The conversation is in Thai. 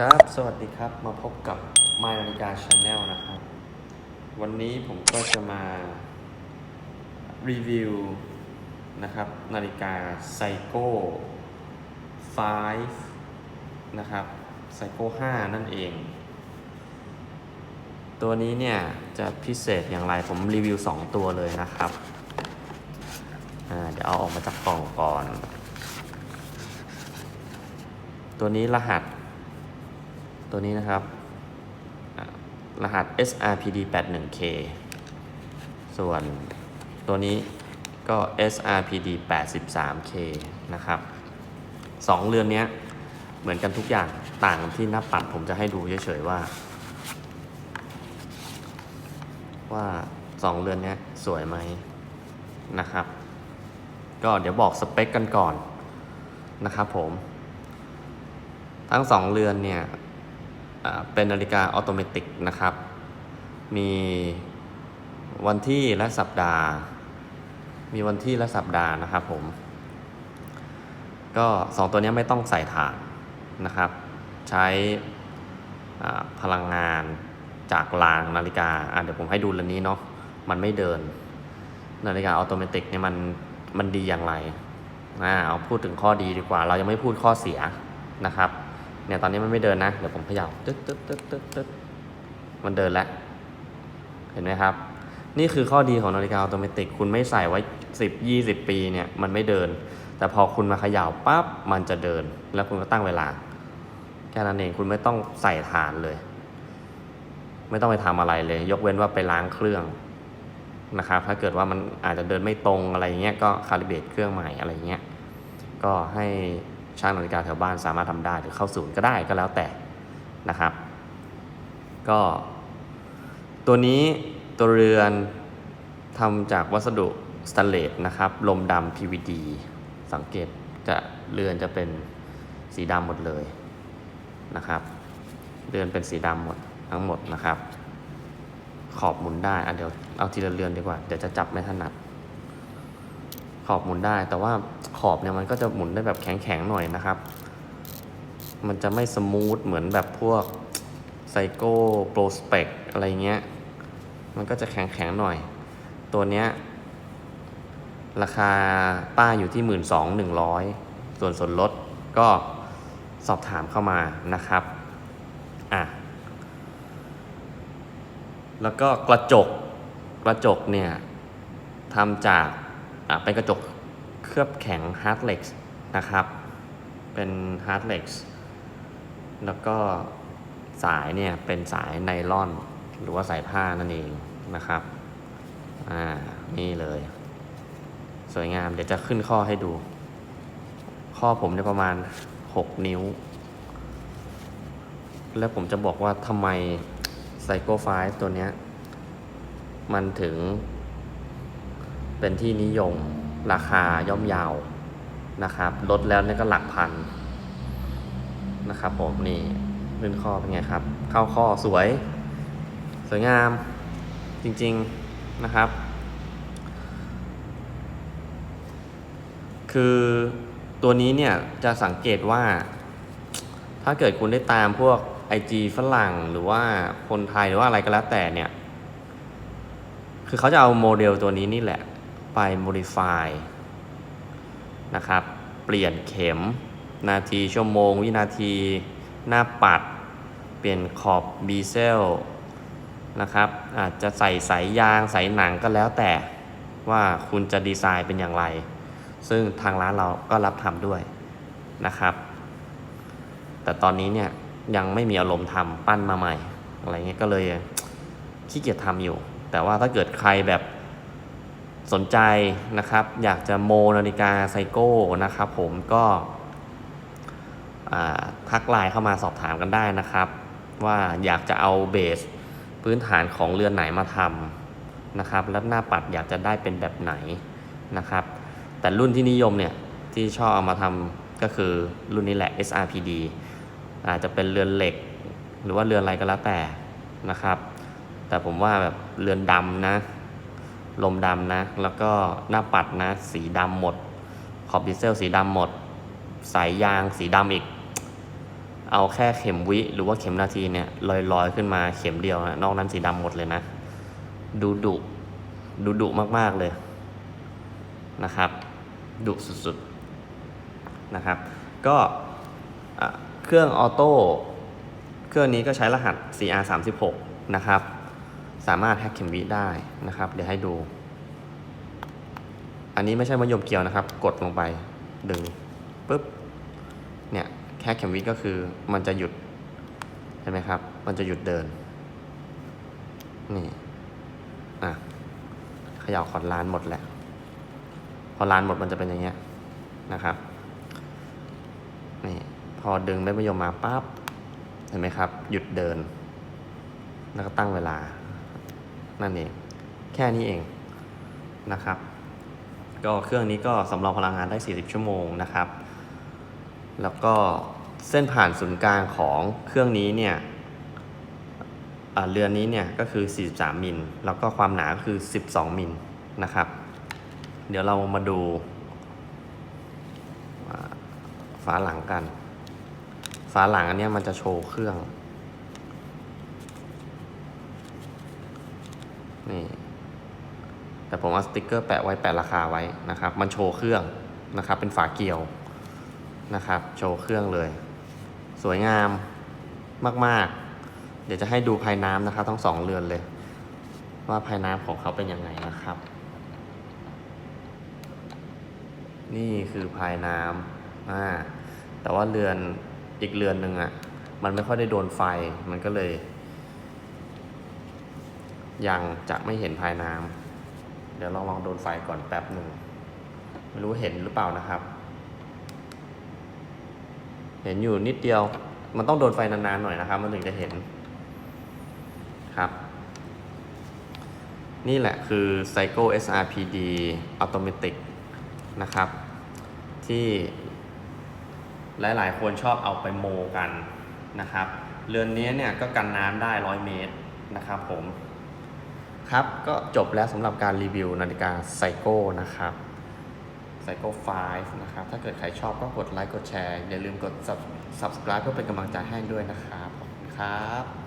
ครับ สวัสดีครับ มาพบกับ My นาฬิกา Channel นะครับ วันนี้ผมก็จะมารีวิวนะครับ นาฬิกา Seiko 5นะครับ Seiko 5นั่นเอง ตัวนี้เนี่ย จะพิเศษอย่างไรผมรีวิว 2 ตัวเลยนะครับ เดี๋ยวเอาออกมาจากกล่องก่อน ตัวนี้รหัส ตัวนี้นะครับ รหัส SRPD 81K ส่วนตัวนี้ก็ SRPD 83K นะครับสองเรือนนี้เหมือนกันทุกอย่างต่างที่หน้าปัดผมจะให้ดูเฉยๆว่า ว่าสองเรือนนี้สวยไหมนะครับ ก็เดี๋ยวบอกสเปคกันก่อนนะครับผม ทั้งสองเรือนเนี่ย เป็นนาฬิกาออโตเมติกนะครับ มีวันที่และสัปดาห์ มีวันที่และสัปดาห์นะครับผม ก็สองตัวนี้ไม่ต้องใส่ถ่านนะครับ ใช้พลังงานจากรางนาฬิกาอะเดี๋ยวผมให้ดูเรือนนี้เนาะ มันไม่เดิน นาฬิกาออโตเมติกเนี่ยมันมันดีอย่างไรอ่าเอาพูดถึงข้อดีดีกว่า เรายังไม่พูดข้อเสียนะครับ เนี่ยตอนนี้มันไม่เดินนะ เดี๋ยวผมเขย่าตึ๊ดตึ๊ดตึ๊ดตึ๊ดตึ๊ดมันเดินแล้ว เห็นไหมครับ นี่คือข้อดีของนาฬิกาออโตเมติคุณไม่ใส่ไว้ 10 20 ปีเนี่ยมันไม่เดิน แต่พอคุณมาเขย่าปั๊บมันจะเดิน แล้วคุณก็ตั้งเวลา แค่นั้นเองคุณไม่ต้องใส่ฐานเลย ไม่ต้องไปทำอะไรเลย ยกเว้นว่าไปล้างเครื่องนะครับ ถ้าเกิดว่ามันอาจจะเดินไม่ตรงอะไรเงี้ยก็คาลิเบตเครื่องใหม่อะไรเงี้ย ก็ให้ ช่างนาฬิกาแถวบ้านสามารถทำได้หรือเข้าศูนย์ก็ได้ก็แล้วแต่นะครับ ก็ ตัวนี้ตัวเรือนทำจากวัสดุสแตนเลสนะครับ ลมดำ PVD สังเกตจะเรือนจะเป็นสีดำหมดเลยนะครับ เรือนเป็นสีดำหมดทั้งหมดนะครับ ขอบหมุนได้อะเดี๋ยวเอาทีละเรือนดีกว่า เดี๋ยวจะจับไม่ถนัด ขอบหมุนได้ แต่ว่าขอบเนี่ยมันก็จะหมุนได้แบบแข็งๆหน่อยนะครับ มันจะไม่สมูทเหมือนแบบพวกไซโก้โปรสเปกอะไรเงี้ย มันก็จะแข็งๆหน่อย ตัวเนี้ยราคาป้ายอยู่ที่ 12,100 ส่วนส่วนลดก็สอบถามเข้ามานะครับ อะ แล้วก็กระจก กระจกเนี่ยทำจาก เป็นกระจกเคลือบแข็ง hard flex นะครับ เป็น hard flex แล้วก็สายเนี่ยเป็นสายไนลอน หรือว่าสายผ้านั่นเองนะครับ อ่า นี่เลย สวยงามเดี๋ยวจะขึ้นข้อให้ดู ข้อผมเนี่ยประมาณ 6 นิ้ว แล้วผมจะบอกว่าทำไมไซโ o 5ตัวเนี้ย มันถึง เป็นที่นิยมราคาย่อมยาวนะครับลดแล้วนี่ก็หลักพันนะครับผมนี่ลื่นข้อเป็นไงครับ เข้าข้อสวย สวยงามจริงๆนะครับ คือตัวนี้เนี่ยจะสังเกตว่า ถ้าเกิดคุณได้ตามพวก IG ฝรั่งหรือว่าคนไทยหรือว่าอะไรก็แล้วแต่เนี่ย คือเขาจะเอาโมเดลตัวนี้นี่แหละ ไป modify นะครับ เปลี่ยนเข็ม นาทีชั่วโมง วินาที หน้าปัด เปลี่ยนขอบบีเซลนะครับ อาจจะใส่สายยางสายหนังก็แล้วแต่ว่าคุณจะดีไซน์เป็นอย่างไร ซึ่งทางร้านเราก็รับทำด้วยนะครับ แต่ตอนนี้เนี่ยยังไม่มีอารมณ์ทำปั้นมาใหม่ อะไรเงี้ยก็เลยขี้เกียจทำอยู่ แต่ว่าถ้าเกิดใครแบบ สนใจนะครับ อยากจะโมนาฬิกาไซโก้นะครับ ผมก็ทักไลน์เข้ามาสอบถามกันได้นะครับ ว่าอยากจะเอาเบสพื้นฐานของเรือนไหนมาทำนะครับ แล้วหน้าปัดอยากจะได้เป็นแบบไหนนะครับ แต่รุ่นที่นิยมเนี่ยที่ชอบเอามาทำก็คือรุ่นนี้แหละ SRPD อาจจะเป็นเรือนเหล็ก หรือว่าเรือนอะไรก็แล้วแต่นะครับ แต่ผมว่าแบบเรือนดำนะ ลมดำนะ แล้วก็หน้าปัดนะ สีดำหมด ขอบดีเซลสีดำหมด สายยางสีดำอีก เอาแค่เข็มวิหรือว่าเข็มนาทีเนี่ยลอยๆ ขึ้นมาเข็มเดียวนะนอกนั้นสีดำหมดเลยนะ ดูดุดูดุมากๆเลยนะครับ ดุสุดๆนะครับ ก็เครื่องออโต้เครื่องนี้ก็ใช้รหัส CR36 นะครับ สามารถแฮกเข็มวิได้นะครับ เดี๋ยวให้ดู อันนี้ไม่ใช่มะยมเกียวนะครับ กดลงไปดึงปุ๊บเนี่ยแค่เข็มวิก็คือมันจะหยุดเห็นไหมครับ มันจะหยุดเดินนี่อะขย่าขอดล้านหมดแหละ พอล้านหมดมันจะเป็นอย่างเงี้ยนะครับนี่พอดึงเม็ดมะยมมาปั๊บเห็นไหมครับ หยุดเดิน แล้วก็ตั้งเวลา นั่นเอง แค่นี้เองนะครับ ก็เครื่องนี้ก็สำรองพลังงานได้ 40 ชั่วโมงนะครับ แล้วก็เส้นผ่านศูนย์กลางของเครื่องนี้เนี่ยอ่าเรือนนี้เนี่ยก็คือ 43 มิล แล้วก็ความหนาก็คือ 12 มิลนะครับ เดี๋ยวเรามาดูฝาหลังกัน ฝาหลังอันนี้มันจะโชว์เครื่อง นี่ แต่ผมเอาสติกเกอร์แปะไว้แปะราคาไว้นะครับ มันโชว์เครื่องนะครับ เป็นฝาเกี่ยวนะครับ โชว์เครื่องเลย สวยงามมาก ๆ เดี๋ยวจะให้ดูภายน้ำนะครับ ทั้งสองเรือนเลย ว่าภายน้ำของเขาเป็นยังไงนะครับ นี่คือภายน้ำอ่าแต่ว่าเรือนอีกเรือนหนึ่งอะ่ะ มันไม่ค่อยได้โดนไฟมันก็เลย ยังจะไม่เห็นภายน้ำเดี๋ยวลองลองโดนไฟก่อนแป๊บหนึ่ง ไม่รู้เห็นหรือเปล่านะครับ เห็นอยู่นิดเดียว มันต้องโดนไฟนานๆหน่อยนะครับ มันถึงจะเห็นครับ นี่แหละคือ Psycho SRPD Automatic นะครับ ที่หลายๆคนชอบเอาไปโมกันนะครับ เรือนนี้เนี่ยก็กันน้ำได้ 100 เมตรนะครับผม ครับก็จบแล้วสำหรับการรีวิวนาฬิกาไซโก้นะครับไซโก้5นะครับ ถ้าเกิดใครชอบก็กดไลค์กดแชร์ อย่าลืมกด Sub- subscribe เพื่อเป็นกำลังใจให้ด้วยนะครับขอบคุณครับ